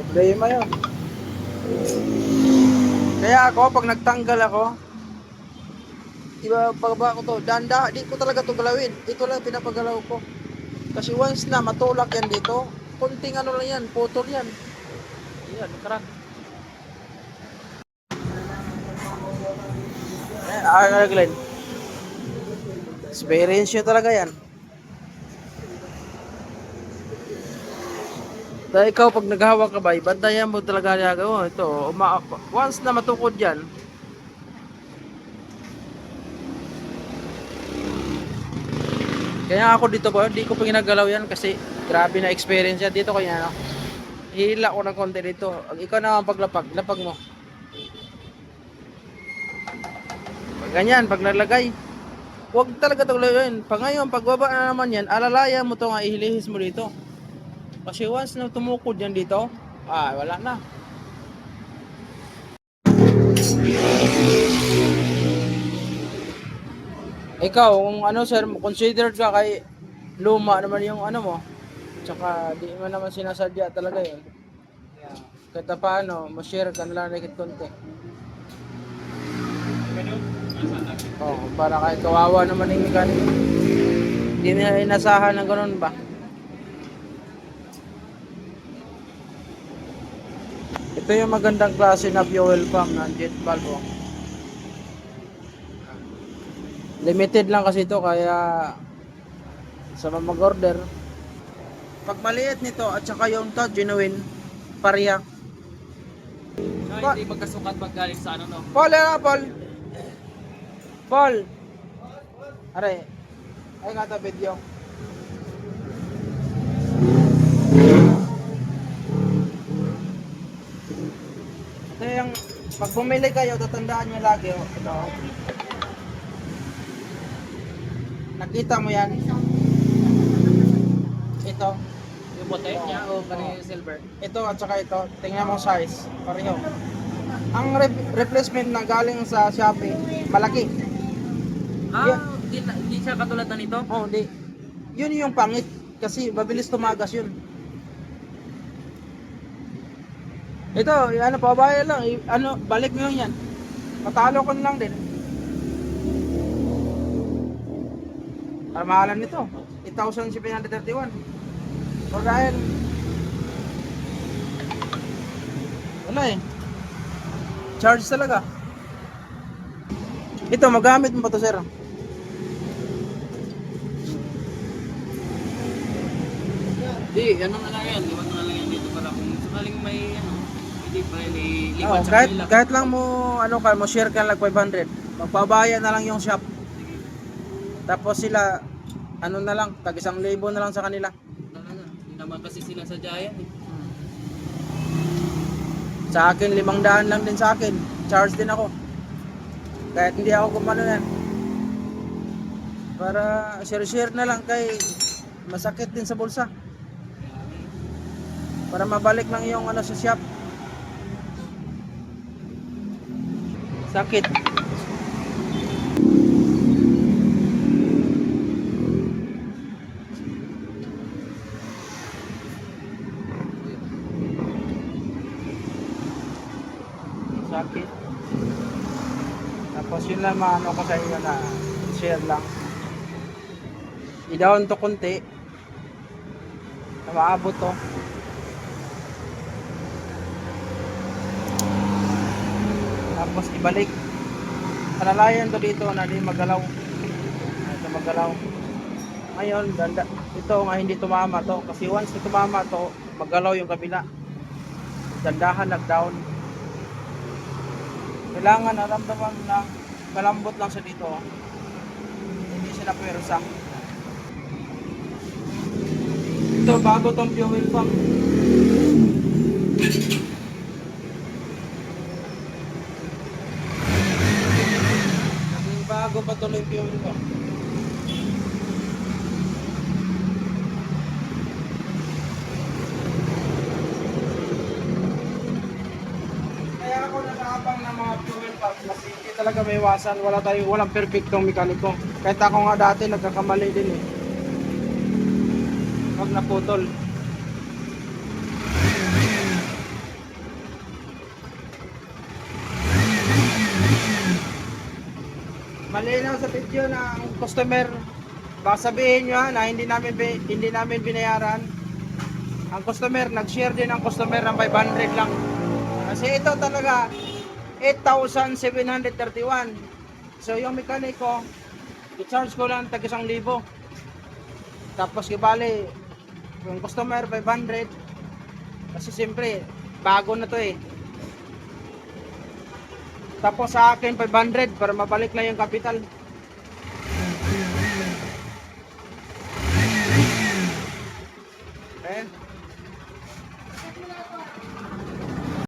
Problema yun. Kaya ako, pag nagtanggal ako, iba pagba ko to, danda, di ko talaga to galawin. Ito lang pinapagalaw ko. Kasi once na matulak yan dito, kunting ano lang yan, putol yan. Yan, crack. Eh, ah, Glenn. Experience nyo talaga yan. Dahil ikaw pag naghawak ka ba, bantayan mo talaga niya oh, ito. Uma, once na matukod yan, Kaya ako dito ko, hindi ko pa ginagalaw yan kasi grabe na experience yan dito kaya ano. Hila ko ng konti dito. Ang ikaw naman paglapag, lapag mo. Pag ganyan, pag nalagay, huwag talaga ito gawin. Pag ngayon, pagbaba na naman yan, alalaya mo to nga ihilihis mo dito. Kasi once na tumukod yan dito, ah, wala na. Ikaw, kung ano sir, considered ka kay luma naman yung ano mo. Tsaka di mo naman sinasadya talaga yun. Kahit na paano, ma-share ka na lang nakit konti. Oh, para kahit kawawa naman yung mechanic. Hindi nila inasahan ng ganun ba? Ito yung magandang klase na fuel pump ng jet valve. oh. Limited lang kasi ito kaya sa mga mag-order. Pag maliit nito at saka yung to genuine pareha. Kaya hindi magkasukat pag galing sa ano no. Paul, ano Paul? Paul. Are. Ay nga ta video. Ito yung pag bumili kayo, tatandaan nyo lagi. Oh, ito. Nakita mo yan? Ito. Yung puti niya o kani silver. Ito at saka ito. Tingnan mo size. Pareho. Ang re- replacement na galing sa Shopee, malaki. Ah, hindi, na- hindi siya katulad na nito. Oh, hindi. Yun yung pangit kasi mabilis tumagas yun. Ito, ano pabayan lang, i- ano balik mo lang yan. Matalo ko lang din. Mahalan nito. 8,731. So dahil wala eh. Charge talaga. Ito, magamit mo ba to sir? Hindi, ano na lang yan. Iwan na lang yan dito para kung sakaling may ano, pa Oo, ilipat sa kahit, kanila. kahit lang mo, ano ka, mo share ka lang 500. Magpabaya na lang yung shop. Tapos sila, ano na lang, tag isang libo na lang sa kanila. Hindi naman kasi sila sa Giant eh. Sa akin, limang daan lang din sa akin. Charge din ako. Kahit hindi ako kumano yan. Para share-share na lang kay masakit din sa bulsa. Para mabalik lang yung ano sa shop. Sakit. Sakit. Tapos yun lang maano ko sa inyo na share lang. I-down to konti. Na maabot to. Tapos ibalik. Palalayan to dito na di magalaw. Ito magalaw. Ngayon, danda, ito nga hindi tumama to. Kasi once na tumama to, magalaw yung kabila. Dandahan nag-down. Kailangan naramdaman lang, malambot lang sa dito. oh. Hindi sila pwersa. Ito, bago tong fuel pump. tuloy fuel ko. Kaya ako nag-aabang ng mga fuel pump kasi hindi talaga may iwasan. Wala tayo, walang perfectong mekaniko. Kahit ako nga dati nagkakamali din eh. Pag naputol. Thank malinaw sa video na ang customer baka sabihin nyo ha, na hindi namin hindi namin binayaran. Ang customer nag-share din ang customer ng 500 lang. Kasi ito talaga 8,731 so yung mekaniko i-charge ko lang tag isang libo. Tapos ibali yung customer 500 kasi siyempre bago na to eh tapos sa akin 500 para mabalik lang yung capital